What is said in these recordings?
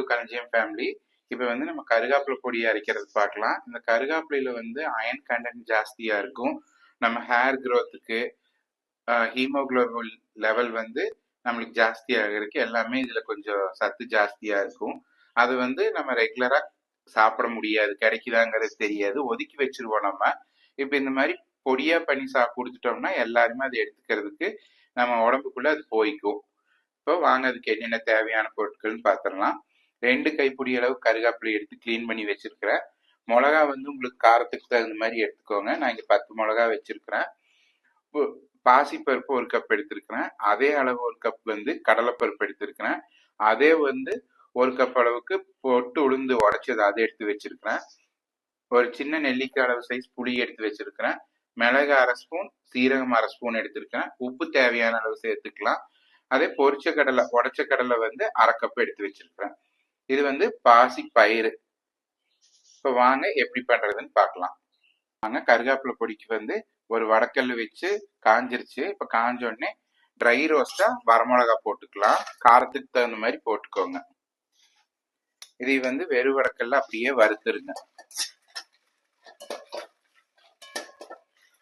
To கலஞ்சியம் family இப்போ வந்து நம்ம கருகாப்பிலை பொடி அரைக்கிறது பார்க்கலாம். இந்த கருகாப்பிலையில் வந்து அயன் கண்டென்ட் ஜாஸ்தியாக இருக்கும். நம்ம ஹேர் க்ரோத்துக்கு ஹீமோக்ளோபின் லெவல் வந்து நம்மளுக்கு ஜாஸ்தியாக இருக்கு. எல்லாமே இதில் கொஞ்சம் சத்து ஜாஸ்தியாக இருக்கும். அது வந்து நம்ம ரெகுலராக சாப்பிட முடியாது. கிடைக்குதாங்கிறது தெரியாது. ஒதுக்கி வச்சிருவோம் நம்ம. இப்போ இந்த மாதிரி பொடியாக பண்ணி சா கொடுத்துட்டோம்னா எல்லாருமே அதை எடுத்துக்கிறதுக்கு நம்ம உடம்புக்குள்ளே அது போய்க்கும். இப்போ வாங்க அதுக்கு என்னென்ன தேவையான பொருட்கள்னு பார்த்துடலாம் ரெண்டு கைப்பிடி அளவு கருகாப்பிலை எடுத்து க்ளீன் பண்ணி வச்சிருக்கிறேன். மிளகா வந்து உங்களுக்கு காரத்துக்கு தகுந்த மாதிரி எடுத்துக்கோங்க. நான் இங்கே பத்து மிளகா வச்சிருக்கிறேன். பாசிப்பருப்பு ஒரு கப் எடுத்திருக்கிறேன். அதே அளவு ஒரு கப் வந்து கடலைப்பருப்பு எடுத்திருக்கிறேன். அதே வந்து ஒரு கப் அளவுக்கு பொட்டு உளுந்து உடைச்சது அதை எடுத்து வச்சிருக்கிறேன். ஒரு சின்ன நெல்லிக்காய் அளவு சைஸ் புளி எடுத்து வச்சிருக்கிறேன். மிளகு அரை ஸ்பூன் சீரகம் அரை ஸ்பூன் எடுத்திருக்கிறேன். உப்பு தேவையான அளவு சேர்த்துக்கலாம். அதே பொரிச்ச கடலை உடச்ச கடலை வந்து அரை கப் எடுத்து வச்சிருக்கிறேன். இது வந்து பாசி பயிறு. இப்போ வாங்க எப்படி பண்ணுறதுன்னு பார்க்கலாம் வாங்க கருகாப்பிலை பொடிக்கு வந்து ஒரு வடக்கல் வச்சு காஞ்சிருச்சு. இப்போ காஞ்சோடனே ட்ரை ரோஸ்ட்டாக வரமிளகா போட்டுக்கலாம். காரத்துக்கு தகுந்த மாதிரி போட்டுக்கோங்க. இதை வந்து வெறு வடக்கல்ல அப்படியே வறுத்துருங்க.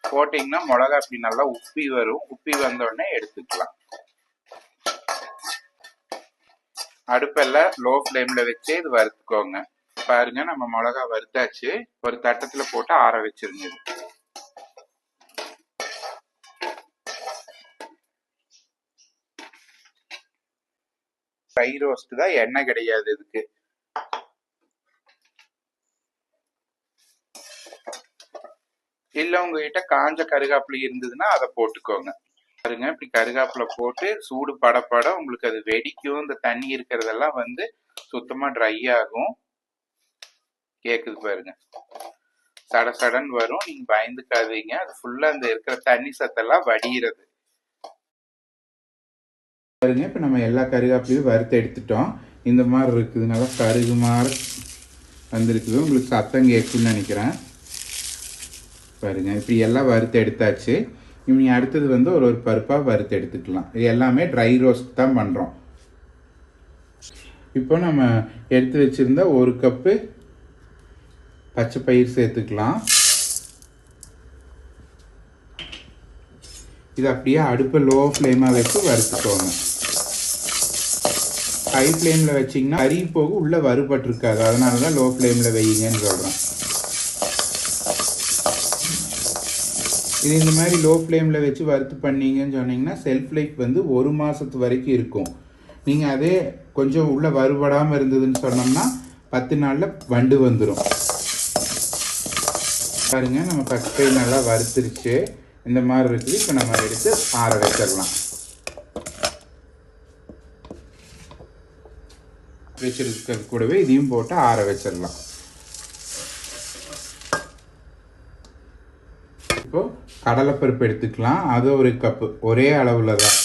போட்டிங்கன்னா மிளகா அப்படி நல்லா உப்பி வரும். உப்பி வந்தோடனே எடுத்துக்கலாம். அடுப்பெல்லாம் லோ ஃப்ளேமில் வச்சு இது வறுத்துக்கோங்க. பாருங்க நம்ம மிளகா வறுத்தாச்சு. ஒரு தட்டத்தில் போட்டு ஆற வச்சிருங்க ஃப்ரை ரோஸ்ட் தான் எண்ணெய் கிடையாது இதுக்கு. இல்லை உங்ககிட்ட காஞ்ச கருகாப்பிலை இருந்ததுன்னா அதை போட்டுக்கோங்க. பாருங்க இப்படி கருகாப்புல போட்டு சூடு படப்பட உங்களுக்கு அது வெடிக்கும். இந்த தண்ணி இருக்கிறதெல்லாம் வந்து சுத்தமா ட்ரை ஆகும். கேக்குது பாருங்க. சட சடன் வரும். நீங்க பயந்துக்காதீங்க. அது ஃபுல்லா அந்த இருக்கிற தண்ணி சத்தெல்லாம் வடிகிறது பாருங்க இப்ப நம்ம எல்லா கருகாப்பிலையும் வறுத்து எடுத்துட்டோம். இந்த மாதிரி இருக்குது. நல்லா கருகு மாதிரி வந்திருக்குது. உங்களுக்கு சத்தம் கேட்குன்னு நினைக்கிறேன். பாருங்க இப்படி எல்லாம் வறுத்து எடுத்தாச்சு. இனி அடுத்தது வந்து ஒரு ஒரு பருப்பாக வறுத்து எடுத்துக்கலாம். இது எல்லாமே ட்ரை ரோஸ்ட் தான் பண்ணுறோம் இப்போ நம்ம எடுத்து வச்சிருந்த ஒரு கப்பு பச்சை பயிர் சேர்த்துக்கலாம். இது அப்படியே அடுப்பை லோ ஃப்ளேமாக வச்சு வறுத்துக்கோங்க. ஹை ஃப்ளேமில் வச்சிங்கன்னா கறி போக உள்ளே வறுபட்டிருக்காது. அதனால தான் லோ ஃப்ளேமில் வையுங்கன்னு சொல்கிறேன் இது இந்த மாதிரி லோ ஃப்ளேமில் வச்சு வறுத்து பண்ணீங்கன்னு சொன்னீங்கன்னா செல்ஃப் லைஃப் வந்து ஒரு மாதத்து வரைக்கும் இருக்கும். நீங்கள் அதே கொஞ்சம் உள்ளே வறுபடாமல் இருந்ததுன்னு சொன்னோம்னா பத்து நாளில் வண்டு வந்துடும் பாருங்க நம்ம பச்சை நல்லா வறுத்துருச்சு. இந்த மாதிரி இருக்குது. இப்போ நம்ம எடுத்து ஆற வச்சிடலாம். வச்சிருக்க கூடவே இதையும் போட்டு ஆற வச்சிடலாம் இப்போ கடலைப்பருப்பு எடுத்துக்கலாம். அது ஒரு கப்பு ஒரே அளவில் தான்.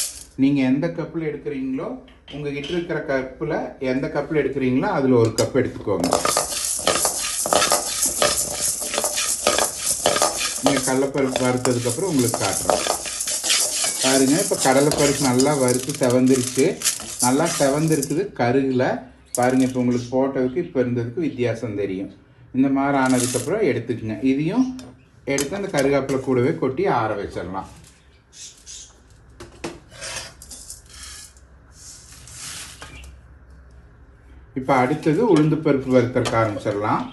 நீங்கள் எந்த கப்பில் எடுக்கிறீங்களோ உங்ககிட்ட இருக்கிற கப்பில் எந்த கப்பில் எடுக்கிறீங்களோ அதில் ஒரு கப் எடுத்துக்கோங்க. நீங்கள் கடலைப்பருப்பு வறுத்ததுக்கப்புறம் உங்களுக்கு காட்டுறோம் பாருங்க இப்போ கடலைப்பருப்பு நல்லா வறுத்து செவந்துருச்சு. நல்லா செவந்திருக்குது கருகில். பாருங்க இப்போ உங்களுக்கு போட்டதுக்கு இப்போ இருந்ததுக்கு வித்தியாசம் தெரியும். இந்த மாதிரி ஆனதுக்கப்புறம் எடுத்துக்கங்க. இதையும் எடுத்து அந்த கருவேப்பிலை கூடவே கொட்டி ஆற வச்சிடலாம். இப்போ அடுத்தது உளுந்து பருப்பு வறுத்தறக்க ஆரம்பிச்சிடலாம்.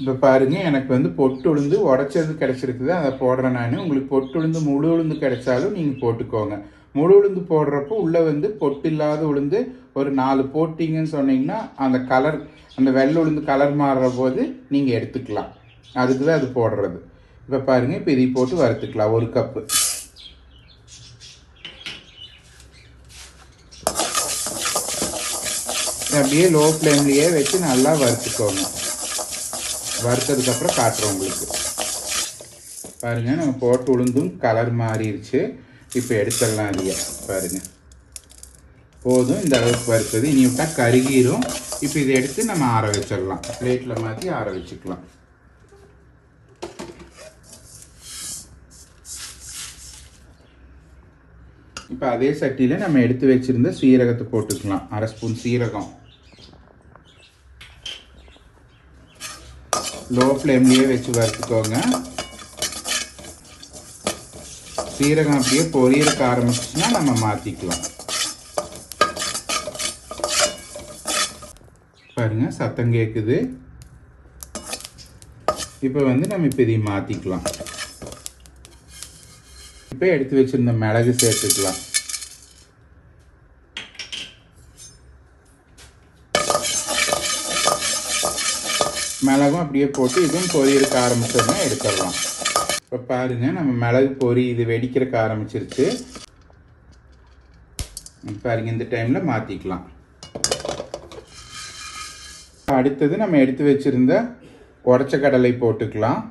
இப்போ பாருங்கள் எனக்கு வந்து பொட்டு உளுந்து உடச்சது கிடச்சிருக்குது. அதை போடுறேன் நான். உங்களுக்கு பொட்டு உளுந்து முழு உளுந்து கிடைச்சாலும் நீங்கள் போட்டுக்கோங்க. முழு உளுந்து போடுறப்போ உள்ளே வந்து பொட்டு இல்லாத உளுந்து ஒரு நாலு போட்டிங்கன்னு சொன்னீங்கன்னா அந்த கலர் அந்த வெள்ளை உளுந்து கலர் மாறுற போது நீங்கள் எடுத்துக்கலாம். அதுக்கு தான் அது போடுறது. இப்போ பாருங்கள் இப்போ இதை போட்டு வறுத்துக்கலாம் ஒரு கப்பு அப்படியே லோ ஃப்ளேம்லேயே வச்சு நல்லா வறுத்துக்கோங்க. வறுத்ததுக்கப்புறம் காட்டுறோம் உங்களுக்கு. பாருங்கள் நம்ம போட்டு உளுந்தும் கலர் மாறிடுச்சு. இப்போ எடுத்துடலாம் அதிக பாருங்கள் போதும் இந்த அளவுக்கு வறுத்தது. இனி விட்டால் கருகிரும். இப்போ இதை எடுத்து நம்ம ஆற வச்சிடலாம். பிளேட்டில் மாற்றி ஆற வச்சுக்கலாம். இப்போ அதே சட்டியில் நம்ம எடுத்து வச்சுருந்த சீரகத்தை போட்டுக்கலாம். அரை ஸ்பூன் சீரகம். லோ ஃப்ளேம்லேயே வச்சு வறுத்துக்கோங்க. சீரகம் அப்படியே பொரியலுக்கு ஆரம்பிச்சுன்னா நம்ம மாற்றிக்கலாம் பாருங்கள் சத்தம் கேட்குது இப்போ வந்து நம்ம இப்போ இதை மாற்றிக்கலாம் இப்போ எடுத்து வச்சுருந்த மிளகு சேர்த்துக்கலாம். மிளகும் அப்படியே போட்டு இதுவும் பொரியலுக்கு ஆரம்பிச்சோம்னா எடுத்துடலாம். இப்போ பாருங்க நம்ம மிளகு பொரி இது வெடிக்கிறக்க ஆரம்பிச்சிருச்சு. பாருங்க இந்த டைமில் மாற்றிக்கலாம் அடுத்தது நம்ம எடுத்து வச்சுருந்த உடச்ச கடலை போட்டுக்கலாம்.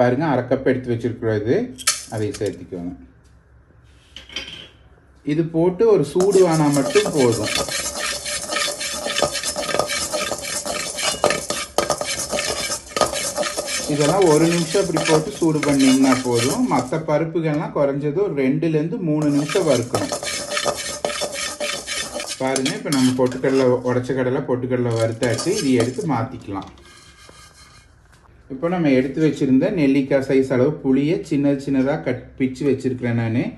பாருங்க அரை கப் எடுத்து வச்சுருக்கிறது. அதை சேர்த்திக்கோங்க. இது போட்டு ஒரு சூடு வானா மட்டும் போதும். இதெல்லாம் ஒரு நிமிஷம் இப்படி போட்டு சூடு பண்ணிங்கன்னா போதும். மற்ற பருப்புகள்லாம் குறைஞ்சது ஒரு ரெண்டுலேருந்து மூணு நிமிஷம் வறுக்கணும். பாருங்கள் இப்போ நம்ம பொட்டுக்கடலை உடச்ச கடலை பொட்டுக்கடலை வறுத்தாச்சு. இது எடுத்து மாற்றிக்கலாம் இப்போ நம்ம எடுத்து வச்சிருந்த நெல்லிக்காய் சைஸ் அளவு புளியை சின்ன சின்னதாக கட் பிச்சு வச்சிருக்கிறேன் நான்.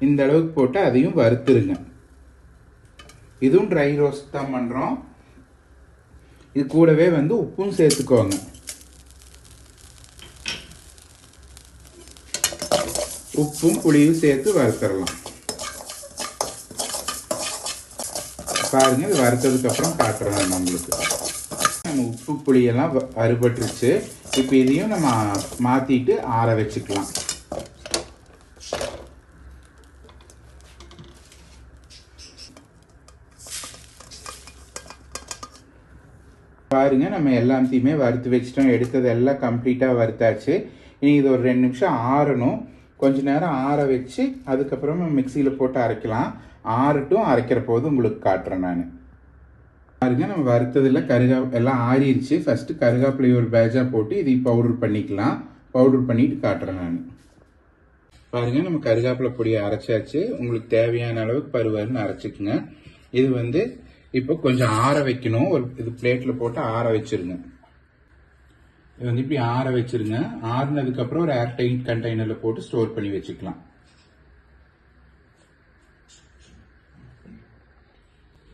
இந்த அளவுக்கு போட்டு அதையும் வறுத்துருங்க. இதுவும் ட்ரை ரோஸ்ட் தான் பண்ணுறோம் இது கூடவே வந்து உப்பும் சேர்த்துக்கோங்க. உப்பும் புளியும் சேர்த்து வறுத்துடலாம் பாருங்க இது வறுத்ததுக்கப்புறம் காட்டுறேன் நம்மளுக்கு நம்ம உப்பு புளியெல்லாம் வ- அறுபட்டுருச்சு. இப்போ இதையும் நம்ம மாற்றிட்டு ஆற வச்சுக்கலாம். பாருங்க நம்ம எல்லாத்தையுமே வறுத்து வச்சிட்டோம். எடுத்தது எல்லாம் கம்ப்ளீட்டாக வறுத்தாச்சு. இனி இது ஒரு ரெண்டு நிமிஷம் ஆறணும். கொஞ்ச நேரம் ஆற வச்சு அதுக்கப்புறமா மிக்சியில் போட்டு அரைக்கலாம். ஆறட்டும் அரைக்கிற போது உங்களுக்கு காட்டுறேன் நான். பாருங்க நம்ம வறுத்ததில் கருகா எல்லாம் ஆறிடுச்சு ஃபஸ்ட்டு கருகாப்பிலை ஒரு பேஜாக போட்டு இதை பவுடர் பண்ணிக்கலாம். பவுடர் பண்ணிட்டு காட்டுறேன் நான். பாருங்க நம்ம கருகாப்பிலை பொடியை அரைச்சாச்சு. உங்களுக்கு தேவையான அளவுக்கு பருவருன்னு அரைச்சிக்குங்க. இது வந்து இப்போ கொஞ்சம் ஆற வைக்கணும். ஒரு இது பிளேட்டில் போட்டு ஆற வச்சிருங்க. இது வந்து இப்படி ஆற வச்சிருங்க. ஆறுனதுக்கப்புறம் ஒரு ஏர் டைட் போட்டு ஸ்டோர் பண்ணி வச்சுக்கலாம்.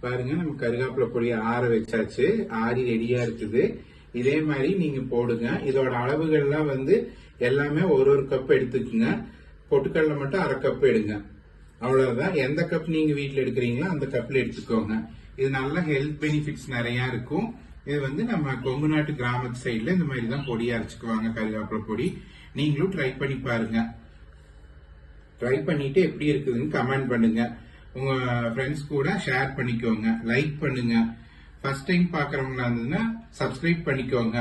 பாருங்க நம்ம கருகாப்பில பொடியை ஆற வச்சாச்சு. ஆறி ரெடியா இருக்குது. இதே மாதிரி நீங்க போடுங்க. இதோட அளவுகள்லாம் வந்து எல்லாமே ஒரு ஒரு கப் எடுத்துக்குங்க. பொட்டுக்கடல மட்டும் அரை கப் எடுங்க. அவ்வளவுதான். எந்த கப் நீங்க வீட்டில் எடுக்கிறீங்களோ அந்த கப்ல எடுத்துக்கோங்க. இது நல்ல ஹெல்த் பெனிஃபிட்ஸ் நிறைய இருக்கும். இது வந்து நம்ம கொங்கு நாட்டு கிராமத்து சைடில் இந்த மாதிரி தான் பொடி அரைச்சிக்குவாங்க கருவேப்பிலை பொடி. நீங்களும் ட்ரை பண்ணி பாருங்க. ட்ரை பண்ணிட்டு எப்படி இருக்குதுன்னு கமெண்ட் பண்ணுங்க. உங்க ஃப்ரெண்ட்ஸ் கூட ஷேர் பண்ணிக்கோங்க. லைக் பண்ணுங்க. ஃபர்ஸ்ட் டைம் பாக்குறவங்களா இருந்ததுன்னா சப்ஸ்கிரைப் பண்ணிக்கோங்க.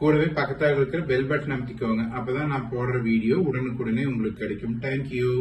கூடவே பக்கத்தில் இருக்கிற பெல் பட்டன் அமைத்திக்கோங்க. அப்பதான் நான் போடுற வீடியோ உடனுக்குடனே உங்களுக்கு கிடைக்கும். தேங்க்யூ